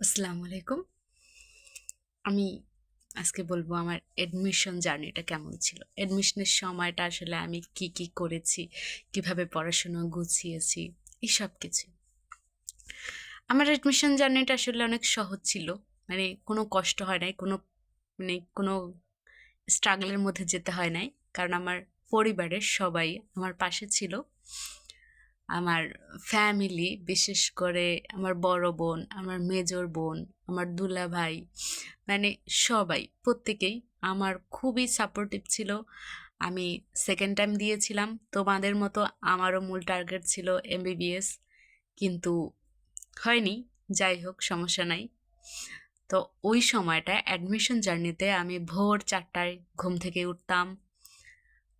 আসসালামু আলাইকুম। আমি আজকে বলব আমার অ্যাডমিশন জার্নিটা কেমন ছিল? অ্যাডমিশনের সময়টা আসলে আমি কি কি করেছি? কীভাবে পড়াশোনা গুছিয়েছি? এই সব কিছু। আমার এডমিশন জার্নিটা আসলে অনেক সহজ ছিল। মানে কোনো কষ্ট হয় নাই, কোনো মানে কোনো স্ট্রাগলের মধ্যে যেতে হয় নাই। কারণ আমার পরিবারের সবাই আমার পাশে ছিল। আমার ফ্যামিলি বিশেষ করে আমার বড় বোন, আমার মেজর বোন, আমার দুলা ভাই মানে সবাই, প্রত্যেকেই আমার খুবই সাপোর্টিভ ছিল। আমি সেকেন্ড টাইম দিয়েছিলাম। তোমাদের মতো আমারও মূল টার্গেট ছিল এমবিবিএস কিন্তু হয়নি, যাই হোক, সমস্যা নাই। তো ওই সময়টা অ্যাডমিশন জার্নিতে আমি ভোর চারটায় ঘুম থেকে উঠতাম।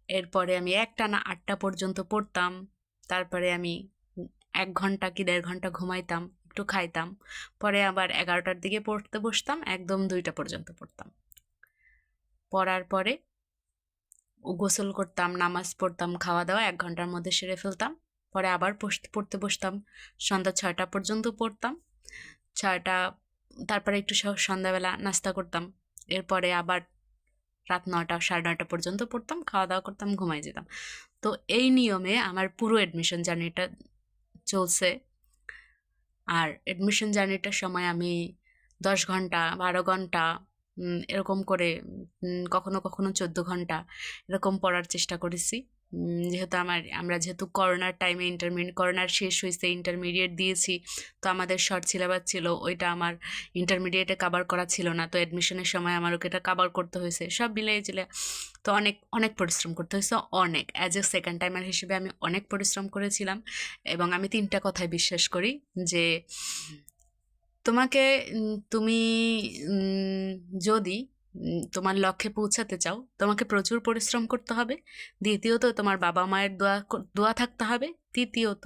এরপরে আমি একটানা আটটা পর্যন্ত পড়তাম। তারপরে আমি এক ঘণ্টা কি দেড় ঘণ্টা ঘুমাইতাম, একটু খাইতাম। পরে আবার এগারোটার দিকে পড়তে বসতাম, একদম দুইটা পর্যন্ত পড়তাম। পড়ার পরে গোসল করতাম, নামাজ পড়তাম খাওয়া দাওয়া এক ঘণ্টার মধ্যে সেরে ফেলতাম। পরে আবার পড়তে বসতাম, সন্ধ্যা ছয়টা পর্যন্ত পড়তাম। ছয়টা, তারপরে একটু সন্ধ্যাবেলা নাস্তা করতাম। এরপরে আবার রাত নটা সাড়ে নটা পর্যন্ত পড়তাম খাওয়া দাওয়া করতাম, ঘুমাই যেতাম। তো এই নিয়মে আমার পুরো অ্যাডমিশন জার্নিটা চলছে। আর অ্যাডমিশন জার্নিটার সময় আমি দশ ঘণ্টা, বারো ঘণ্টা এরকম করে কখনো কখনো চোদ্দ ঘণ্টা এরকম পড়ার চেষ্টা করেছি। যেহেতু আমার, আমরা যেহেতু করোনার টাইমে ইন্টারমিডিয়েট করোনার শেষ হয়েছে ইন্টারমিডিয়েট দিয়েছি, তো আমাদের শর্ট সিলেবাস ছিল, ওইটা আমার ইন্টারমিডিয়েটে কাভার করা ছিল না, তো অ্যাডমিশনের সময় আমার ওকে এটা কাভার করতে হয়েছে সব মিলিয়ে ছিল। তো অনেক অনেক পরিশ্রম করতে হয়েছে অনেক। অ্যাজ এ সেকেন্ড টাইমার হিসেবে আমি অনেক পরিশ্রম করেছিলাম, এবং আমি তিনটা কথায় বিশ্বাস করি যে, তোমাকে তুমি যদি তোমার লক্ষ্যে পৌঁছাতে চাও। তোমাকে প্রচুর পরিশ্রম করতে হবে। দ্বিতীয়ত, তোমার বাবা মায়ের দোয়া দোয়া থাকতে হবে। তৃতীয়ত,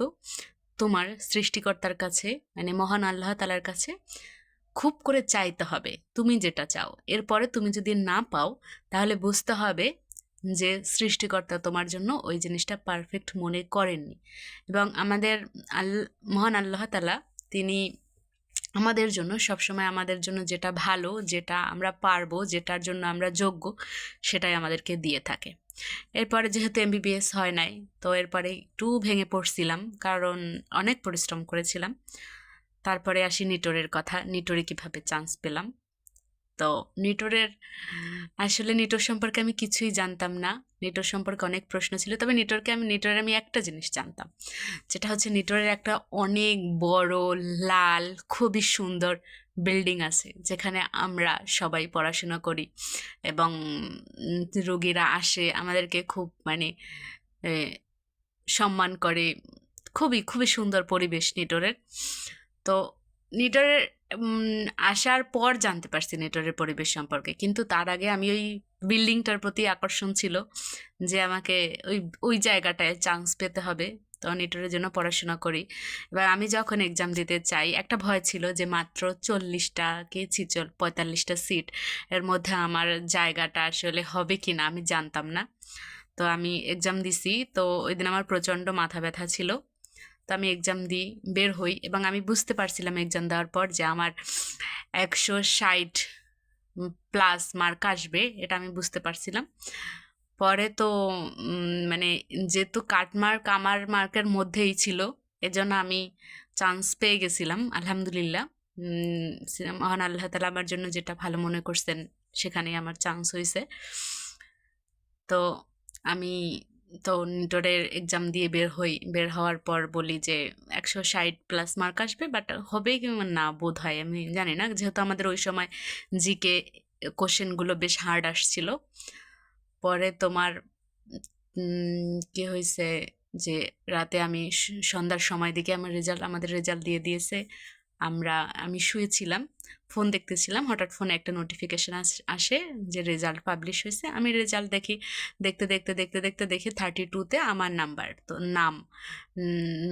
তোমার সৃষ্টিকর্তার কাছে মানে মহান আল্লাহ তালার কাছে খুব করে চাইতে হবে, তুমি যেটা চাও। এরপরে তুমি যদি না পাও, তাহলে বুঝতে হবে যে সৃষ্টিকর্তা তোমার জন্য ওই জিনিসটা পারফেক্ট মনে করেননি। এবং আমাদের আল, মহান আল্লাহ তালা তিনি আমাদের জন্য, সবসময় আমাদের জন্য যেটা ভালো, যেটা আমরা পারব, যেটার জন্য আমরা যোগ্য, সেটাই আমাদেরকে দিয়ে থাকে। এরপরে যেহেতু এমবিবিএস হয় নাই, তো এরপরে একটু ভেঙে পড়ছিলাম, কারণ অনেক পরিশ্রম করেছিলাম। তারপরে আসি নিটোরের কথা, নিটোরে কীভাবে চান্স পেলাম। তো নিটোরের, আসলে নিটোর সম্পর্কে আমি কিছুই জানতাম না। নিটোর সম্পর্কে অনেক প্রশ্ন ছিল, তবে নিটোরকে আমি নিটোরে আমি একটা জিনিস জানতাম, যেটা হচ্ছে নিটোরের একটা অনেক বড়, লাল, খুবই সুন্দর বিল্ডিং আছে, যেখানে আমরা সবাই পড়াশোনা করি এবং রোগীরা আসে, আমাদেরকে খুব মানে সম্মান করে, খুবই খুবই সুন্দর পরিবেশ নিটোরের। তো নিটোরের আসার পর জানতে পারছি নেটওয়ার্কের পরিবেশ সম্পর্কে। কিন্তু তার আগে আমি ওই বিল্ডিংটার প্রতি আকর্ষণ ছিল যে আমাকে ওই ওই জায়গাটায় চান্স পেতে হবে। তো নেটওয়ার্কের জন্য পড়াশোনা করি। এবার আমি যখন এক্সাম দিতে চাই, একটা ভয় ছিল যে মাত্র চল্লিশটা কি ছিচল, পঁয়তাল্লিশটা সিট এর মধ্যে আমার জায়গাটা আসলে হবে কি না আমি জানতাম না। তো আমি এক্সাম দিছি। তো ওই দিন আমার প্রচণ্ড মাথা ব্যথা ছিল। তো আমি এক্সাম দিই, বের হই এবং আমি বুঝতে পারছিলাম এক্সাম দেওয়ার পর যে আমার একশো ষাট প্লাস মার্ক আসবে, এটা আমি বুঝতে পারছিলাম। পরে তো মানে যেহেতু কাটমার্ক আমার মার্কের মধ্যেই ছিল, এজন্য আমি চান্স পেয়ে গেছিলাম, আলহামদুলিল্লাহ। মহান আল্লাহ তালা আমার জন্য যেটা ভালো মনে করছেন, সেখানেই আমার চান্স হয়েছে তো আমি তো নিটোরের এক্সাম দিয়ে বের হই, বের হওয়ার পর বলি যে একশো ষাট প্লাস মার্ক আসবে বাট হবে কি না বোধ হয় আমি জানি না। যেহেতু আমাদের ওই সময় জিকে কোশ্চেনগুলো বেশ হার্ড আসছিল। পরে তোমার কি হয়েছে যে রাতে আমি সন্ধ্যার সময় দিকে আমার রেজাল্ট আমাদের রেজাল্ট দিয়ে দিয়েছে। আমরা, আমি শুয়েছিলাম। ফোন দেখতেছিলাম হঠাৎ ফোনে একটা নোটিফিকেশান আসে যে রেজাল্ট পাবলিশ হয়েছে। আমি রেজাল্ট দেখি দেখতে দেখতে দেখতে দেখতে দেখি থার্টি টুতে আমার নাম্বার তো নাম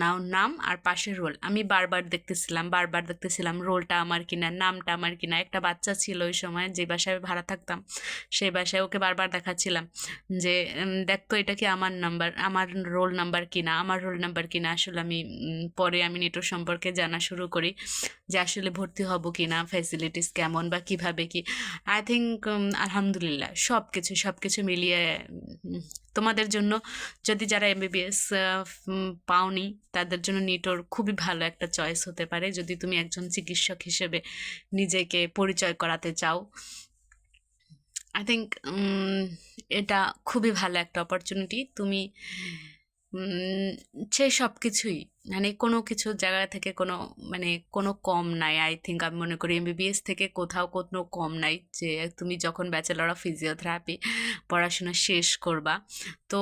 নাও নাম আর পাশের রোল আমি বারবার দেখতেছিলাম বারবার দেখতেছিলাম রোলটা আমার কিনা নামটা আমার কিনা। একটা বাচ্চা ছিল ওই সময় যে বাসায় ভাড়া থাকতাম সেই বাসায় ওকে বারবার দেখাচ্ছিলাম যে উম, দেখ তো এটা কি আমার নাম্বার আমার রোল নাম্বার কিনা আমার রোল নাম্বার কিনা। আসলে আমি পরে আমি নেটওয়ার্ক সম্পর্কে জানা শুরু করি যে আসলে ভর্তি হব কি না ফ্যাসিলিটিস কেমন বা কীভাবে কি? আই থিঙ্ক আলহামদুলিল্লাহ সব কিছু সব কিছু মিলিয়ে তোমাদের জন্য যদি যারা এমবিবিএস পাওনি, তাদের জন্য নিটোর খুবই ভালো একটা চয়েস হতে পারে। যদি তুমি একজন চিকিৎসক হিসেবে নিজেকে পরিচয় করাতে চাও আই থিঙ্ক এটা খুবই ভালো একটা অপরচুনিটি তুমি সেই সব কিছুই মানে কোনো কিছু জায়গা থেকে কোনো মানে কোনো কম নাই আই থিঙ্ক আমি মনে করি এমবিবিএস থেকে কোথাও কোনো কম নাই যে তুমি যখন ব্যাচেলর অফ ফিজিওথেরাপি পড়াশোনা শেষ করবা। তো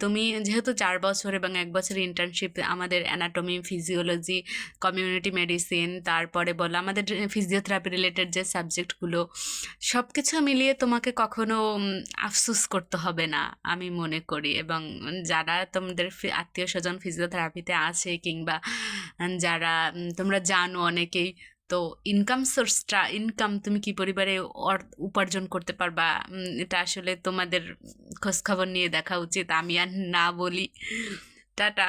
তুমি যেহেতু চার বছর এবং এক বছর ইন্টার্নশিপ আমাদের অ্যানাটমি ফিজিওলজি কমিউনিটি মেডিসিন তারপরে বলো আমাদের ফিজিওথেরাপি রিলেটেড যে সাবজেক্টগুলো সব কিছু মিলিয়ে তোমাকে কখনো আফসুস করতে হবে না, আমি মনে করি। এবং যারা তোমাদের আত্মীয় স্বজন ফিজিওথেরাপিতে আছে কিংবা যারা তোমরা জানো অনেকেই, তো ইনকাম সোর্সটা ইনকাম তুমি কি পরিবারে উপার্জন করতে পারবা? এটা আসলে তোমাদের খোঁজখবর নিয়ে দেখা উচিত। আমি আর না বলি। টাটা।